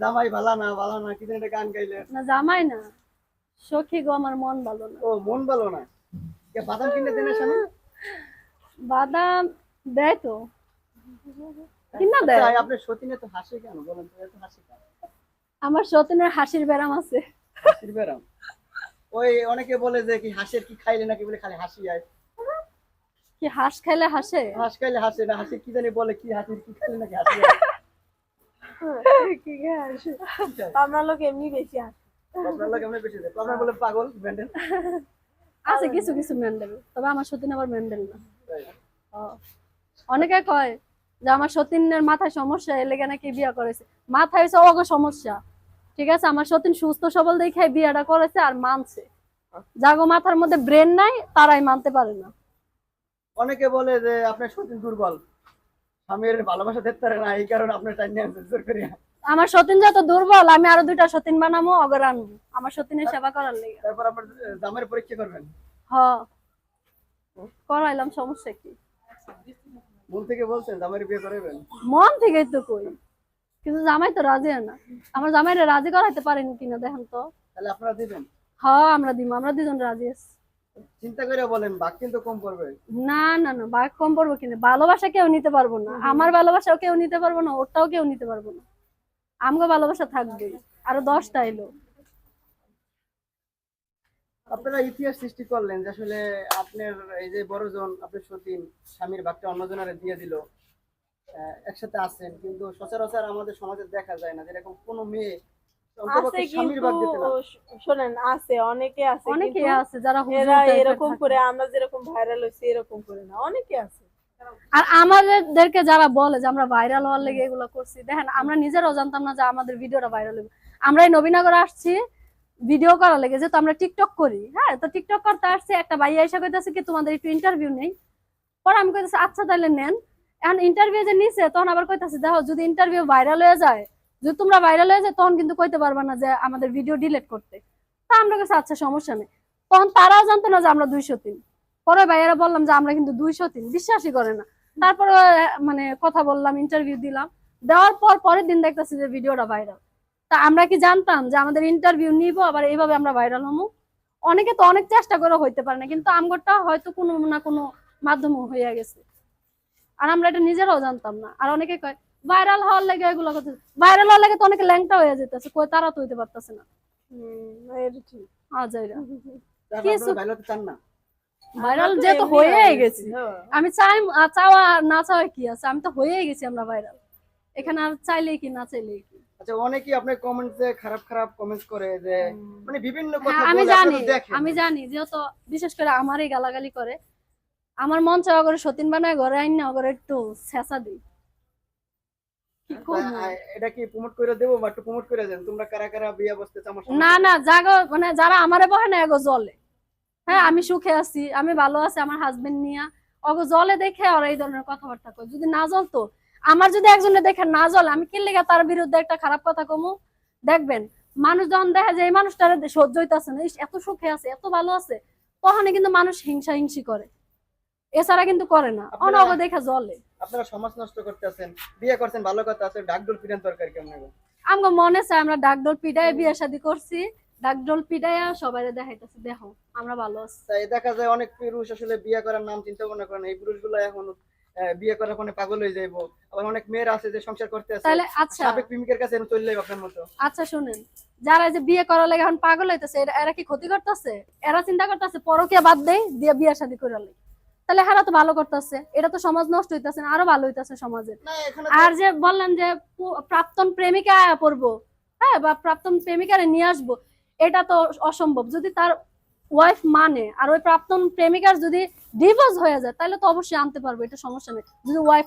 জামাই ভালো না ভালো না একটা গান গাইলে। না জামাই না। সখী গো আমার মন ভালো না। ও মন ভালো না। কে বাদাম কিনে দেন শোনো বাদাম দেয় তো। কিনা দেয়? আচ্ছা, আপনি সতীনে তো হাসি কেন? বলেন তো এত হাসি কেন আমার সতীনের হাসির ব্যারাম আছে। হাসির বেরাম ওই অনেকে বলে যে কি হাসির কি খাইলে নাকি বলে খালি হাসি আয়। কি হাঁস খাইলে হাসে? হাঁস খাইলে হাসে না হাসি কি জানি বলে কি হাসির কি খাইলে নাকি হাসি আয়। কি লোক এমনি বেশি হাসি আপনার লোক এমনি বেশি আপনার বলে পাগল ব্যান্ডেল? আছে কিছু কিছু মেন্ডেল তবে আমার সতীন আবার মেন্ডেল না। অনেকে কয় যে আমার সতীনের মাথায় সমস্যা এলে নাকি বিয়ে করেছে। মাথায় হচ্ছে অগ সমস্যা। ঠিক আছে আমার সতীন সুস্থ সবল দেখে বিয়েটা করেছে আর মানছে। যাগো মাথার মধ্যে ব্রেন নাই তারাই মানতে পারে না। অনেকে বলে যে আপনার সতীন দুর্বল। স্বামীর ভালোবাসা দেখতে পারে না এই কারণে আপনার টাইম নিয়ে জোর করি আমার সতীন যত দুর্বল আমি আরও দুইটা সতীন বানাবো অগর আনব। আমার সতীনের সেবা করার লেগে। তারপর আপনার দামের পরীক্ষা করবেন? হ। করাইলাম সমস্যা কি? মন থেকে বলছেন দামের বিয়ে করাবেন মন থেকেই তো কই। কিন্তু জামাই তো রাজি হয় না। আমার জামাইরে রাজি করাইতে পারেন কিনা দেখেন তো। তাহলে আপনারা দিবেন? হ্যাঁ আমরা দিব আমরা দুজন রাজি আছি। চিন্তা করে বলেন বাক কিন্তু কম পড়বে। না না না বাঘ কম পড়ব কিনা ভালোবাসা কেউ নিতে পারব না। আমার ভালোবাসাও কেউ নিতে পারব না ওরটাও কেউ নিতে পারব না। আমগো ভালোবাসা থাকবে আরও দশটা এলো। আপনারা ইতিহাস সৃষ্টি করলেন যে আসলে আপনার এই যে বড়জন আপনার সতীন স্বামীর ভাগটা অন্যজনের দিয়ে দিল। একসাথে আছেন কিন্তু সচরাচর আমাদের সমাজে দেখা যায় না যেরকম কোনো মেয়ে আছে কিন্তু শোনেন আছে অনেকে আছে অনেকে আছে যারা এরা এরকম করে আমরা যেরকম ভাইরাল হইছি এরকম করে না অনেকে আছে। আর আমাদেরকে যারা বলে যে আমরা ভাইরাল হওয়ার লেগে এগুলো করছি দেখেন আমরা নিজেরাও জানতাম না যে আমাদের ভিডিওটা ভাইরাল হবে আমরা এই নবীনগরে আসছি ভিডিও করার লেগে যেহেতু আমরা টিকটক করি হ্যাঁ তো টিকটক করতে আসছি একটা ভাইয়া এসে কইতাছে কি তোমাদের একটু ইন্টারভিউ নেই? পরে আমি কইতাছি আচ্ছা তাহলে নেন। এখন ইন্টারভিউ যে নিছে তখন আবার কইতাছে দেখো যদি ইন্টারভিউ ভাইরাল হয়ে যায় যদি তোমরা ভাইরাল হয়ে যায়, তখন কিন্তু কইতে পারবা না যে আমাদের ভিডিও ডিলিট করতে। তা আমরা কাছে আচ্ছা সমস্যা নেই। তখন তারাও জানতো না যে আমরা দুইশো তিন। পরে ভাইয়ারা বললাম যে, আমরা কিন্তু দুইশো তিন। বিশ্বাসই করে না। তারপরে মানে কথা বললাম ইন্টারভিউ দিলাম। দেওয়ার পর পরের দিন দেখতেছি যে ভিডিওটা ভাইরাল তা আমরা কি জানতাম যে আমাদের ইন্টারভিউ নিব, আবার এইভাবে আমরা ভাইরাল হব অনেকে তো অনেক চেষ্টা করে হইতে পারে না, কিন্তু আমগরটা হয়তো কোনো না কোনো মাধ্যমে হইয়া গেছে। আর আমরা এটা নিজেরাও জানতাম না। আর অনেকে কয় ভাইরাল হওয়ার লাগে এগুলো কথা ভাইরাল হওয়ার লাগে তো অনেকে ল্যাংটা হয়ে যেতেছে কই তারা তো হইতে পারতেছে না। ভাইরাল তো হয়েই গেছি। আমি চাই চাওয়া না চাওয়া কি আছে? আমি তো হয়েই গেছি আমরা ভাইরাল এখানে আর চাইলেই কি না চাইলেই কি? আচ্ছা অনেকেই আপনার কমেন্টসে খারাপ খারাপ কমেন্টস করে যে মানে বিভিন্ন কথা হ্যাঁ, আমি জানি আমি জানি যেহেতু বিশেষ করে আমারই গালাগালি করে আমার মন চাওয়া করে সতীন বানায় ঘরে আইন না ঘরে একটু ছেঁচা দিই। এটা কি প্রমোট করে দেবো বা একটু প্রমোট করে দেন? তোমরা কারা কারা বিয়ে বসতে চাও না না জাগো মানে যারা আমারে বহে না এগো জলে। হ্যাঁ আমি সুখে আছি আমি ভালো আছি আমার হাজবেন্ড নিয়ে। অগো জলে দেখে ওরা এই ধরনের কথাবার্তা কয়। যদি না জ্বলতো আমার যদি একজনে দেখে না জ্বলে আমি কি লেগে তার বিরুদ্ধে একটা খারাপ কথা কমু? দেখবেন মানুষ যখন দেখে যে এই মানুষটার সহ্য হইতাছে না এত সুখে আছে এত ভালো আছে তখনই কিন্তু মানুষ হিংসা হিংসি করে। এছাড়া কিন্তু করে না। অনগ দেখে জলে আপনারা সমাজ নষ্ট করতেছেন বিয়ে করছেন ভালো কথা আছে ডাকডোল ফিরেন তরকারি কেমন আমগো মনে চায় আমরা ডাকডোল পিটায় বিয়ে শাদী করছি ডাকডোল পিটাইয়া সবাই দেখাইতেছি দেখো আমরা ভালো আছি। তাই দেখা যায় অনেক পুরুষ আসলে বিয়ে করার নাম চিন্তা ভাবনা করেন এই পুরুষগুলো এখন বিয়ে করার ফোনে পাগল হয়ে যাইবো। আবার অনেক মেয়ের আছে যে সংসার করতে আছে তাহলে আচ্ছা। সাবেক প্রেমিকের কাছে চলে যাবে আপনার মতো। আচ্ছা শুনেন যারা যে বিয়ে করার লাগে এখন পাগল হইতেছে এরা- কি ক্ষতি করতেছে? এরা চিন্তা করতেছে পরকিয়া বাদ দেয় দিয়ে বিয়ে শাদী করে লাই তাহলে হারা তো ভালো করতেছে। এটা তো সমাজ নষ্ট হইতেছে না আরও ভালো হইতেছে সমাজে। আর যে বললেন যে প্রাপ্তন প্রাক্তন প্রেমিকা পড়ব হ্যাঁ বা প্রাক্তন প্রেমিকারে নিয়ে আসব এটা তো অসম্ভব। যদি তার ওয়াইফ মানে আর ওই প্রাক্তন প্রেমিকার যদি ডিভোর্স হয়ে যায় তাহলে তো অবশ্যই আনতে পারব এটা সমস্যা নেই। যদি ওয়াইফ